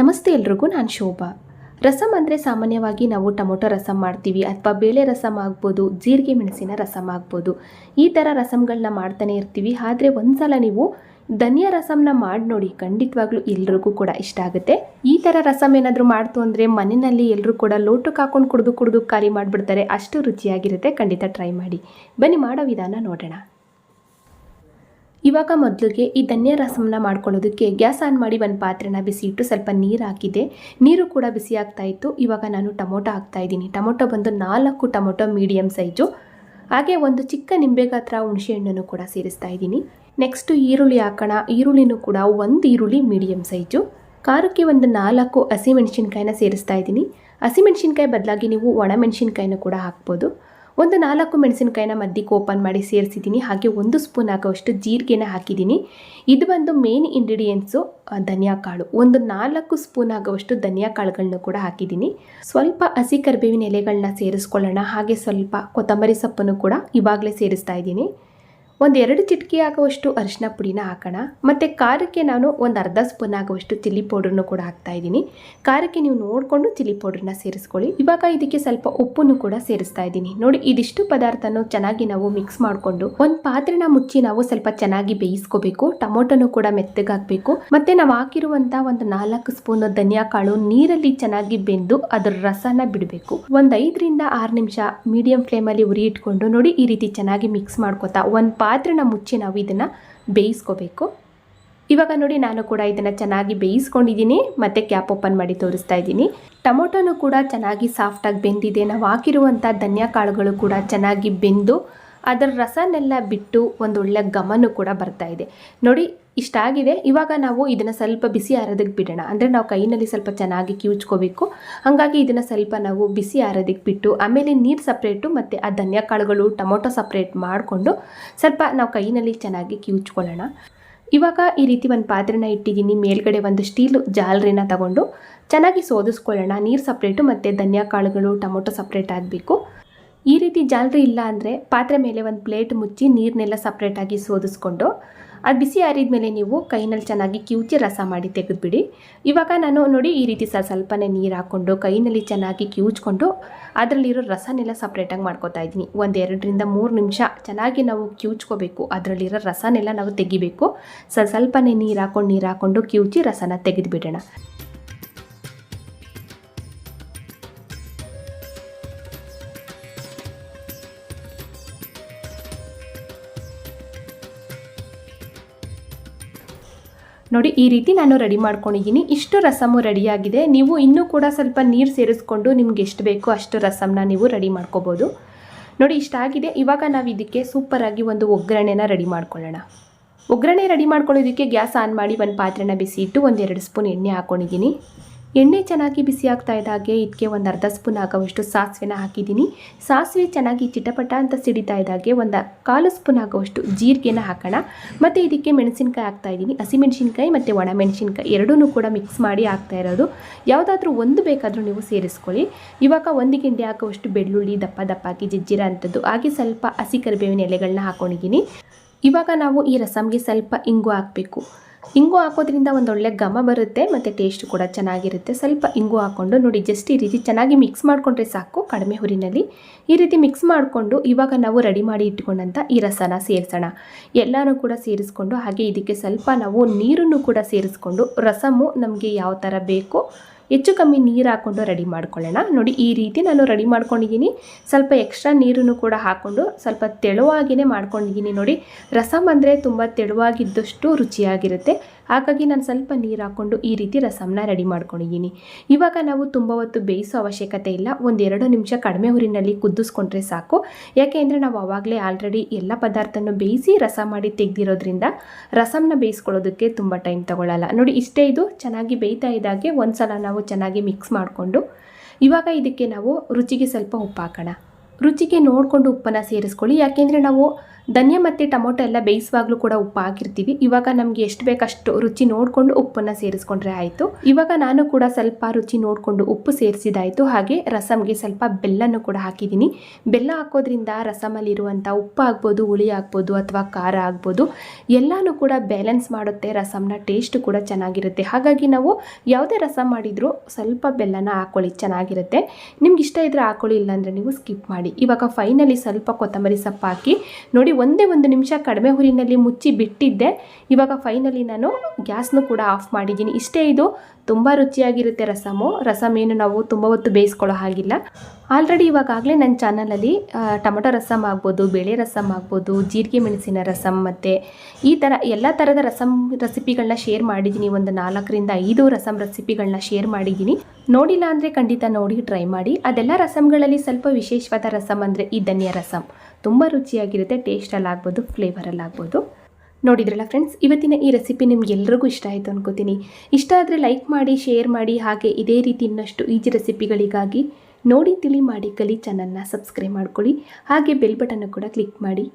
ನಮಸ್ತೆ ಎಲ್ರಿಗೂ, ನಾನು ಶೋಭಾ. ರಸಮ್ ಅಂದರೆ ಸಾಮಾನ್ಯವಾಗಿ ನಾವು ಟೊಮೊಟೊ ರಸಮ್ ಮಾಡ್ತೀವಿ ಅಥವಾ ಬೇಳೆ ರಸಮ್ ಆಗ್ಬೋದು, ಜೀರಿಗೆ ಮೆಣಸಿನ ರಸಮ್ ಆಗ್ಬೋದು. ಈ ಥರ ರಸಮ್ಗಳನ್ನ ಮಾಡ್ತಾನೆ ಇರ್ತೀವಿ. ಆದರೆ ಒಂದ್ಸಲ ನೀವು ಧನಿಯಾ ರಸಮ್ನ ಮಾಡಿ ನೋಡಿ, ಖಂಡಿತವಾಗ್ಲೂ ಎಲ್ರಿಗೂ ಕೂಡ ಇಷ್ಟ ಆಗುತ್ತೆ. ಈ ಥರ ರಸಮ್ ಏನಾದರೂ ಮಾಡ್ತು ಅಂದರೆ ಮನೆಯಲ್ಲಿ ಎಲ್ಲರೂ ಕೂಡ ಲೋಟಕ್ಕೆ ಹಾಕೊಂಡು ಕುಡಿದು ಕುಡಿದು ಖಾಲಿ ಮಾಡಿಬಿಡ್ತಾರೆ. ಅಷ್ಟು ರುಚಿಯಾಗಿರುತ್ತೆ. ಖಂಡಿತ ಟ್ರೈ ಮಾಡಿ. ಬನ್ನಿ, ಮಾಡೋ ವಿಧಾನ ನೋಡೋಣ. ಇವಾಗ ಮೊದಲಿಗೆ ಈ ಧನ್ಯ ರಸಮನ್ನ ಮಾಡ್ಕೊಳ್ಳೋದಕ್ಕೆ ಗ್ಯಾಸ್ ಆನ್ ಮಾಡಿ ಒಂದು ಪಾತ್ರೆನ ಬಿಸಿ ಇಟ್ಟು ಸ್ವಲ್ಪ ನೀರು ಹಾಕಿದೆ. ನೀರು ಕೂಡ ಬಿಸಿ ಆಗ್ತಾ ಇತ್ತು. ಇವಾಗ ನಾನು ಟೊಮೊಟೊ ಹಾಕ್ತಾ ಇದ್ದೀನಿ. ಟೊಮೊಟೊ ಬಂದು ನಾಲ್ಕು ಟೊಮೊಟೊ ಮೀಡಿಯಮ್ ಸೈಜು. ಹಾಗೆ ಒಂದು ಚಿಕ್ಕ ನಿಂಬೆ ಗಾತ್ರ ಹಣ್ಣನ್ನು ಕೂಡ ಸೇರಿಸ್ತಾ ಇದ್ದೀನಿ. ನೆಕ್ಸ್ಟು ಈರುಳ್ಳಿ ಹಾಕೋಣ. ಈರುಳ್ಳಿನೂ ಕೂಡ ಒಂದು ಈರುಳ್ಳಿ ಮೀಡಿಯಮ್ ಸೈಜು. ಖಾರಕ್ಕೆ ಒಂದು ನಾಲ್ಕು ಹಸಿಮೆಣಸಿನ್ಕಾಯಿನ ಸೇರಿಸ್ತಾ ಇದ್ದೀನಿ. ಹಸಿಮೆಣಸಿನ್ಕಾಯಿ ಬದಲಾಗಿ ನೀವು ಒಣಮೆಣಸಿನ್ಕಾಯಿನ ಕೂಡ ಹಾಕ್ಬೋದು. ಒಂದು ನಾಲ್ಕು ಮೆಣಸಿನಕಾಯಿನ ಮಧ್ಯಕ್ಕೆ ಓಪನ್ ಮಾಡಿ ಸೇರಿಸಿದ್ದೀನಿ. ಹಾಗೆ ಒಂದು ಸ್ಪೂನ್ ಆಗೋವಷ್ಟು ಜೀರಿಗೆನ ಹಾಕಿದ್ದೀನಿ. ಇದು ಬಂದು ಮೇನ್ ಇಂಗ್ರೀಡಿಯೆಂಟ್ಸು ಧನಿಯಾ ಕಾಳು. ಒಂದು ನಾಲ್ಕು ಸ್ಪೂನ್ ಆಗುವಷ್ಟು ಧನಿಯಾ ಕಾಳುಗಳನ್ನ ಕೂಡ ಹಾಕಿದ್ದೀನಿ. ಸ್ವಲ್ಪ ಹಸಿ ಕರಿಬೇವಿನ ಎಲೆಗಳನ್ನ ಸೇರಿಸ್ಕೊಳ್ಳೋಣ. ಹಾಗೆ ಸ್ವಲ್ಪ ಕೊತ್ತಂಬರಿ ಸೊಪ್ಪನ್ನು ಕೂಡ ಇವಾಗಲೇ ಸೇರಿಸ್ತಾ ಇದ್ದೀನಿ. ಒಂದು ಎರಡು ಚಿಟಿಕೆ ಆಗುವಷ್ಟು ಅರಿಶಿನ ಪುಡಿನ ಹಾಕೋಣ. ಮತ್ತು ಖಾರಕ್ಕೆ ನಾನು ಒಂದು ಅರ್ಧ ಸ್ಪೂನ್ ಆಗುವಷ್ಟು ಚಿಲ್ಲಿ ಪೌಡ್ರನ್ನು ಕೂಡ ಹಾಕ್ತಾ ಇದ್ದೀನಿ. ಖಾರಕ್ಕೆ ನೀವು ನೋಡಿಕೊಂಡು ಚಿಲ್ಲಿ ಪೌಡ್ರನ್ನ ಸೇರಿಸ್ಕೊಳ್ಳಿ. ಇವಾಗ ಇದಕ್ಕೆ ಸ್ವಲ್ಪ ಉಪ್ಪನ್ನು ಕೂಡ ಸೇರಿಸ್ತಾ ಇದ್ದೀನಿ. ನೋಡಿ, ಇದಿಷ್ಟು ಪದಾರ್ಥನೂ ಚೆನ್ನಾಗಿ ನಾವು ಮಿಕ್ಸ್ ಮಾಡಿಕೊಂಡು ಒಂದು ಪಾತ್ರೆನ ಮುಚ್ಚಿ ನಾವು ಸ್ವಲ್ಪ ಚೆನ್ನಾಗಿ ಬೇಯಿಸ್ಕೋಬೇಕು. ಟೊಮೊಟೊನು ಕೂಡ ಮೆತ್ತಗಾಗಬೇಕು ಮತ್ತು ನಾವು ಹಾಕಿರುವಂಥ ಒಂದು ನಾಲ್ಕು ಸ್ಪೂನ್ ಧನಿಯಾ ಕಾಳು ನೀರಲ್ಲಿ ಚೆನ್ನಾಗಿ ಬೆಂದು ಅದರ ರಸನ ಬಿಡಬೇಕು. ಒಂದು ಐದರಿಂದ ಆರು ನಿಮಿಷ ಮೀಡಿಯಂ ಫ್ಲೇಮಲ್ಲಿ ಉರಿ ಇಟ್ಕೊಂಡು ನೋಡಿ ಈ ರೀತಿ ಚೆನ್ನಾಗಿ ಮಿಕ್ಸ್ ಮಾಡ್ಕೋತಾ ಒಂದು ಪಾತ್ರೆನ ಮುಚ್ಚಿ ನಾವು ಇದನ್ನು ಬೇಯಿಸ್ಕೋಬೇಕು. ಇವಾಗ ನೋಡಿ ನಾನು ಕೂಡ ಇದನ್ನು ಚೆನ್ನಾಗಿ ಬೇಯಿಸ್ಕೊಂಡಿದ್ದೀನಿ, ಮತ್ತು ಕ್ಯಾಪ್ ಓಪನ್ ಮಾಡಿ ತೋರಿಸ್ತಾ ಇದ್ದೀನಿ. ಟೊಮೊಟೊನೂ ಕೂಡ ಚೆನ್ನಾಗಿ ಸಾಫ್ಟಾಗಿ ಬೆಂದಿದೆ. ನಾವು ಹಾಕಿರುವಂಥ ಧನಿಯಾ ಕಾಳುಗಳು ಕೂಡ ಚೆನ್ನಾಗಿ ಬೆಂದು ಅದರ ರಸನೆಲ್ಲ ಬಿಟ್ಟು ಒಂದು ಒಳ್ಳೆ ಘಮನು ಕೂಡ ಬರ್ತಾ ಇದೆ. ನೋಡಿ ಇಷ್ಟಾಗಿದೆ ಇವಾಗ ನಾವು ಇದನ್ನು ಸ್ವಲ್ಪ ಬಿಸಿ ಆರೋದಕ್ಕೆ ಬಿಡೋಣ. ಅಂದರೆ ನಾವು ಕೈನಲ್ಲಿ ಸ್ವಲ್ಪ ಚೆನ್ನಾಗಿ ಕಿವುಚ್ಕೋಬೇಕು. ಹಾಗಾಗಿ ಇದನ್ನು ಸ್ವಲ್ಪ ನಾವು ಬಿಸಿ ಆರೋದಕ್ಕೆ ಬಿಟ್ಟು, ಆಮೇಲೆ ನೀರು ಸಪ್ರೇಟು ಮತ್ತು ಆ ಧನ್ಯ ಕಾಳುಗಳು, ಟೊಮೊಟೊ ಸಪ್ರೇಟ್ ಮಾಡಿಕೊಂಡು ಸ್ವಲ್ಪ ನಾವು ಕೈನಲ್ಲಿ ಚೆನ್ನಾಗಿ ಕಿವುಚ್ಕೊಳ್ಳೋಣ. ಇವಾಗ ಈ ರೀತಿ ಒಂದು ಪಾತ್ರೆನ ಇಟ್ಟಿದ್ದೀನಿ. ಮೇಲ್ಗಡೆ ಒಂದು ಸ್ಟೀಲ್ ಜಾಲರಿನ ತಗೊಂಡು ಚೆನ್ನಾಗಿ ಸೋದಿಸ್ಕೊಳ್ಳೋಣ. ನೀರು ಸಪ್ರೇಟು ಮತ್ತು ಧನ್ಯ ಕಾಳುಗಳು, ಟೊಮೊಟೊ ಸಪ್ರೇಟ್ ಆಗಬೇಕು. ಈ ರೀತಿ ಜಾಲರಿ ಇಲ್ಲ ಅಂದರೆ ಪಾತ್ರೆ ಮೇಲೆ ಒಂದು ಪ್ಲೇಟ್ ಮುಚ್ಚಿ ನೀರನ್ನೆಲ್ಲ ಸಪ್ರೇಟಾಗಿ ಸೋದಿಸ್ಕೊಂಡು, ಅದು ಬಿಸಿ ಆರಿದ ಮೇಲೆ ನೀವು ಕೈನಲ್ಲಿ ಚೆನ್ನಾಗಿ ಕಿವುಚಿ ರಸ ಮಾಡಿ ತೆಗೆದುಬಿಡಿ. ಇವಾಗ ನಾನು ನೋಡಿ ಈ ರೀತಿ ಸ ಸ್ವಲ್ಪನೇ ನೀರು ಹಾಕ್ಕೊಂಡು ಕೈನಲ್ಲಿ ಚೆನ್ನಾಗಿ ಕಿವುಚ್ಕೊಂಡು ಅದರಲ್ಲಿರೋ ರಸನೆಲ್ಲ ಸಪ್ರೇಟಾಗಿ ಮಾಡ್ಕೋತಾ ಇದ್ದೀನಿ. ಒಂದು ಎರಡರಿಂದ ಮೂರು ನಿಮಿಷ ಚೆನ್ನಾಗಿ ನಾವು ಕಿವುಚ್ಕೋಬೇಕು. ಅದರಲ್ಲಿರೋ ರಸನೆಲ್ಲ ನಾವು ತೆಗಿಬೇಕು. ಸ ಸ್ವಲ್ಪನೇ ನೀರು ಹಾಕ್ಕೊಂಡು ನೀರು ಹಾಕ್ಕೊಂಡು ಕಿವುಚಿ ರಸನ ತೆಗೆದುಬಿಡೋಣ. ನೋಡಿ, ಈ ರೀತಿ ನಾನು ರೆಡಿ ಮಾಡ್ಕೊಂಡಿದ್ದೀನಿ. ಇಷ್ಟು ರಸಮು ರೆಡಿಯಾಗಿದೆ. ನೀವು ಇನ್ನೂ ಕೂಡ ಸ್ವಲ್ಪ ನೀರು ಸೇರಿಸ್ಕೊಂಡು ನಿಮ್ಗೆ ಎಷ್ಟು ಬೇಕೋ ಅಷ್ಟು ರಸಮ್ನ ನೀವು ರೆಡಿ ಮಾಡ್ಕೋಬೋದು. ನೋಡಿ ಇಷ್ಟಾಗಿದೆ ಇವಾಗ ನಾವು ಇದಕ್ಕೆ ಸೂಪರಾಗಿ ಒಂದು ಒಗ್ಗರಣೆನ ರೆಡಿ ಮಾಡ್ಕೊಳ್ಳೋಣ. ಒಗ್ಗರಣೆ ರೆಡಿ ಮಾಡ್ಕೊಳ್ಳೋದಕ್ಕೆ ಗ್ಯಾಸ್ ಆನ್ ಮಾಡಿ ಒಂದು ಪಾತ್ರೆನ ಬಿಸಿ ಇಟ್ಟು ಒಂದೆರಡು ಸ್ಪೂನ್ ಎಣ್ಣೆ ಹಾಕ್ಕೊಂಡಿದ್ದೀನಿ ಎಣ್ಣೆ ಚೆನ್ನಾಗಿ ಬಿಸಿ ಆಗ್ತಾ ಇದ್ದಾಗೆ ಇದಕ್ಕೆ ಒಂದು ಅರ್ಧ ಸ್ಪೂನ್ ಆಗೋವಷ್ಟು ಸಾಸಿವೆನ ಹಾಕಿದ್ದೀನಿ. ಸಾಸಿವೆ ಚೆನ್ನಾಗಿ ಚಿಟಪಟ ಅಂತ ಸಿಡಿತಾ ಇದ್ದಾಗೆ ಒಂದು ಕಾಲು ಸ್ಪೂನ್ ಆಗೋವಷ್ಟು ಜೀರಿಗೆನ ಹಾಕೋಣ. ಮತ್ತು ಇದಕ್ಕೆ ಮೆಣಸಿನ್ಕಾಯಿ ಹಾಕ್ತಾ ಇದ್ದೀನಿ. ಹಸಿಮೆಣಸಿನ್ಕಾಯಿ ಮತ್ತು ಒಣ ಮೆಣಸಿನ್ಕಾಯಿ ಎರಡೂ ಕೂಡ ಮಿಕ್ಸ್ ಮಾಡಿ ಹಾಕ್ತಾ ಇರೋದು. ಯಾವುದಾದ್ರೂ ಒಂದು ಬೇಕಾದರೂ ನೀವು ಸೇರಿಸ್ಕೊಳ್ಳಿ. ಇವಾಗ ಒಂದು ಗಿಂಡಿ ಹಾಕುವಷ್ಟು ಬೆಳ್ಳುಳ್ಳಿ, ದಪ್ಪ ದಪ್ಪಾಗಿ ಜಜ್ಜಿರ ಅಂಥದ್ದು. ಹಾಗೆ ಸ್ವಲ್ಪ ಹಸಿ ಕರಿಬೇವಿನ ಎಲೆಗಳನ್ನ ಹಾಕೊಂಡಿದ್ದೀನಿ. ಇವಾಗ ನಾವು ಈ ರಸಮ್ಗೆ ಸ್ವಲ್ಪ ಇಂಗು ಹಾಕಬೇಕು. ಇಂಗು ಹಾಕೋದ್ರಿಂದ ಒಂದೊಳ್ಳೆ ಘಮ ಬರುತ್ತೆ, ಮತ್ತು ಟೇಸ್ಟ್ ಕೂಡ ಚೆನ್ನಾಗಿರುತ್ತೆ. ಸ್ವಲ್ಪ ಇಂಗು ಹಾಕ್ಕೊಂಡು ನೋಡಿ ಜಸ್ಟ್ ಈ ರೀತಿ ಚೆನ್ನಾಗಿ ಮಿಕ್ಸ್ ಮಾಡಿಕೊಂಡ್ರೆ ಸಾಕು ಕಡಿಮೆ ಹುರಿನಲ್ಲಿ. ಈ ರೀತಿ ಮಿಕ್ಸ್ ಮಾಡಿಕೊಂಡು ಇವಾಗ ನಾವು ರೆಡಿ ಮಾಡಿ ಇಟ್ಕೊಂಡಂಥ ಈ ರಸನ ಸೇರಿಸೋಣ. ಎಲ್ಲನೂ ಕೂಡ ಸೇರಿಸ್ಕೊಂಡು, ಹಾಗೆ ಇದಕ್ಕೆ ಸ್ವಲ್ಪ ನಾವು ನೀರನ್ನು ಕೂಡ ಸೇರಿಸ್ಕೊಂಡು, ರಸಮು ನಮಗೆ ಯಾವ ಥರ ಬೇಕು ಹೆಚ್ಚು ಕಮ್ಮಿ ನೀರು ಹಾಕ್ಕೊಂಡು ರೆಡಿ ಮಾಡ್ಕೊಳ್ಳೋಣ. ನೋಡಿ, ಈ ರೀತಿ ನಾನು ರೆಡಿ ಮಾಡ್ಕೊಂಡಿದ್ದೀನಿ. ಸ್ವಲ್ಪ ಎಕ್ಸ್ಟ್ರಾ ನೀರನ್ನು ಕೂಡ ಹಾಕ್ಕೊಂಡು ಸ್ವಲ್ಪ ತೆಳುವಾಗಿಯೇ ಮಾಡ್ಕೊಂಡಿದ್ದೀನಿ. ನೋಡಿ ರಸಮ್ ಅಂದರೆ ತುಂಬ ತೆಳುವಾಗಿದ್ದಷ್ಟು ರುಚಿಯಾಗಿರುತ್ತೆ. ಹಾಗಾಗಿ ನಾನು ಸ್ವಲ್ಪ ನೀರು ಹಾಕ್ಕೊಂಡು ಈ ರೀತಿ ರಸಮ್ನ ರೆಡಿ ಮಾಡ್ಕೊಂಡಿದ್ದೀನಿ. ಇವಾಗ ನಾವು ತುಂಬ ಹೊತ್ತು ಬೇಯಿಸೋ ಅವಶ್ಯಕತೆ ಇಲ್ಲ. ಒಂದೆರಡು ನಿಮಿಷ ಕಡಿಮೆ ಹುರಿನಲ್ಲಿ ಕುದಿಸ್ಕೊಂಡ್ರೆ ಸಾಕು. ಯಾಕೆ ಅಂದರೆ ನಾವು ಆವಾಗಲೇ ಆಲ್ರೆಡಿ ಎಲ್ಲ ಪದಾರ್ಥನೂ ಬೇಯಿಸಿ ರಸ ಮಾಡಿ ತೆಗೆದಿರೋದ್ರಿಂದ ರಸಮ್ನ ಬೇಯಿಸ್ಕೊಳ್ಳೋದಕ್ಕೆ ತುಂಬ ಟೈಮ್ ತಗೊಳ್ಳಲ್ಲ ನೋಡಿ, ಇಷ್ಟೇ ಇದು. ಚೆನ್ನಾಗಿ ಬೇಯ್ತಾ ಇದ್ದಾಗೆ ಒಂದು ಸಲ ನಾವು ಚೆನ್ನಾಗಿ ಮಿಕ್ಸ್ ಮಾಡಿಕೊಂಡು, ಇವಾಗ ಇದಕ್ಕೆ ನಾವು ರುಚಿಗೆ ಸ್ವಲ್ಪ ಉಪ್ಪು ಹಾಕೋಣ ರುಚಿಗೆ ನೋಡಿಕೊಂಡು ಉಪ್ಪನ್ನು ಸೇರಿಸ್ಕೊಳ್ಳಿ. ಯಾಕೆಂದರೆ ನಾವು ಧನಿಯಾ ಮತ್ತು ಟೊಮೊಟೊ ಎಲ್ಲ ಬೇಯಿಸುವಾಗಲೂ ಕೂಡ ಉಪ್ಪು ಹಾಕಿರ್ತೀವಿ. ಇವಾಗ ನಮಗೆ ಎಷ್ಟು ಬೇಕಷ್ಟು ರುಚಿ ನೋಡಿಕೊಂಡು ಉಪ್ಪನ್ನು ಸೇರಿಸ್ಕೊಂಡ್ರೆ ಆಯಿತು. ಇವಾಗ ನಾನು ಕೂಡ ಸ್ವಲ್ಪ ರುಚಿ ನೋಡಿಕೊಂಡು ಉಪ್ಪು ಸೇರಿಸಿದಾಯಿತು. ಹಾಗೆ ರಸಮ್ಗೆ ಸ್ವಲ್ಪ ಬೆಲ್ಲನೂ ಕೂಡ ಹಾಕಿದ್ದೀನಿ. ಬೆಲ್ಲ ಹಾಕೋದ್ರಿಂದ ರಸಮಲ್ಲಿರುವಂಥ ಉಪ್ಪು ಆಗ್ಬೋದು, ಹುಳಿ ಆಗ್ಬೋದು ಅಥವಾ ಖಾರ ಆಗ್ಬೋದು, ಎಲ್ಲನೂ ಕೂಡ ಬ್ಯಾಲೆನ್ಸ್ ಮಾಡುತ್ತೆ. ರಸಮ್ನ ಟೇಸ್ಟ್ ಕೂಡ ಚೆನ್ನಾಗಿರುತ್ತೆ. ಹಾಗಾಗಿ ನಾವು ಯಾವುದೇ ರಸಮ್ ಮಾಡಿದರೂ ಸ್ವಲ್ಪ ಬೆಲ್ಲನ ಹಾಕೊಳ್ಳಿ, ಚೆನ್ನಾಗಿರುತ್ತೆ. ನಿಮ್ಗೆ ಇಷ್ಟ ಇದ್ದರೆ ಹಾಕೊಳ್ಳಿ, ಇಲ್ಲಾಂದರೆ ನೀವು ಸ್ಕಿಪ್ ಮಾಡಿ. ಇವಾಗ ಫೈನಲಿ ಸ್ವಲ್ಪ ಕೊತ್ತಂಬರಿ ಸೊಪ್ಪು ಹಾಕಿ ನೋಡಿ ಒಂದೇ ಒಂದು ನಿಮಿಷ ಕಡಿಮೆ ಹುರಿನಲ್ಲಿ ಮುಚ್ಚಿ ಬಿಟ್ಟಿದ್ದೆ. ಇವಾಗ ಫೈನಲಿ ನಾನು ಗ್ಯಾಸ್ನು ಕೂಡ ಆಫ್ ಮಾಡಿದ್ದೀನಿ. ಇಷ್ಟೇ ಇದು, ತುಂಬ ರುಚಿಯಾಗಿರುತ್ತೆ ರಸಮು. ರಸಮ್ ಏನು ನಾವು ತುಂಬ ಹೊತ್ತು ಬೇಯಿಸ್ಕೊಳ್ಳೋ ಹಾಗಿಲ್ಲ. ಆಲ್ರೆಡಿ ಇವಾಗಲೇ ನನ್ನ ಚಾನಲಲ್ಲಿ ಟೊಮೊಟೊ ರಸಮ್ ಆಗ್ಬೋದು, ಬೇಳೆ ರಸಮ್ ಆಗ್ಬೋದು, ಜೀರಿಗೆ ಮೆಣಸಿನ ರಸಮ್ ಮತ್ತು ಈ ಥರ ಎಲ್ಲ ಥರದ ರಸಮ್ ರೆಸಿಪಿಗಳನ್ನ ಶೇರ್ ಮಾಡಿದ್ದೀನಿ. ಒಂದು ನಾಲ್ಕರಿಂದ ಐದು ರಸಮ್ ರೆಸಿಪಿಗಳನ್ನ ಶೇರ್ ಮಾಡಿದ್ದೀನಿ. ನೋಡಿಲ್ಲ ಅಂದರೆ ಖಂಡಿತ ನೋಡಿ ಟ್ರೈ ಮಾಡಿ. ಅದೆಲ್ಲ ರಸಮ್ಗಳಲ್ಲಿ ಸ್ವಲ್ಪ ವಿಶೇಷವಾದ ರಸಮ್ ಅಂದರೆ ಈ ಧನ್ಯ ರಸಮ್. ತುಂಬ ರುಚಿಯಾಗಿರುತ್ತೆ ಟೇಸ್ಟಲ್ಲಿ ಆಗ್ಬೋದು ಫ್ಲೇವರಲ್ಲಿ ಆಗ್ಬೋದು. ನೋಡಿದ್ರಲ್ಲ ಫ್ರೆಂಡ್ಸ್ ಇವತ್ತಿನ ಈ ರೆಸಿಪಿ ನಿಮ್ಗೆ ಎಲ್ರಿಗೂ ಇಷ್ಟ ಆಯಿತು ಅನ್ಕೋತೀನಿ. ಇಷ್ಟ ಆದರೆ ಲೈಕ್ ಮಾಡಿ ಶೇರ್ ಮಾಡಿ, ಹಾಗೆ ಇದೇ ರೀತಿ ಇನ್ನಷ್ಟು ಈಜಿ ರೆಸಿಪಿಗಳಿಗಾಗಿ ನೋಡಿ, ತಿಳಿ ಮಾಡಿ, ಕಲಿ ಚಾನಲ್ನ ಸಬ್ಸ್ಕ್ರೈಬ್ ಮಾಡ್ಕೊಳ್ಳಿ. ಹಾಗೆ ಬೆಲ್ ಬಟನ್ನು ಕೂಡ ಕ್ಲಿಕ್ ಮಾಡಿ.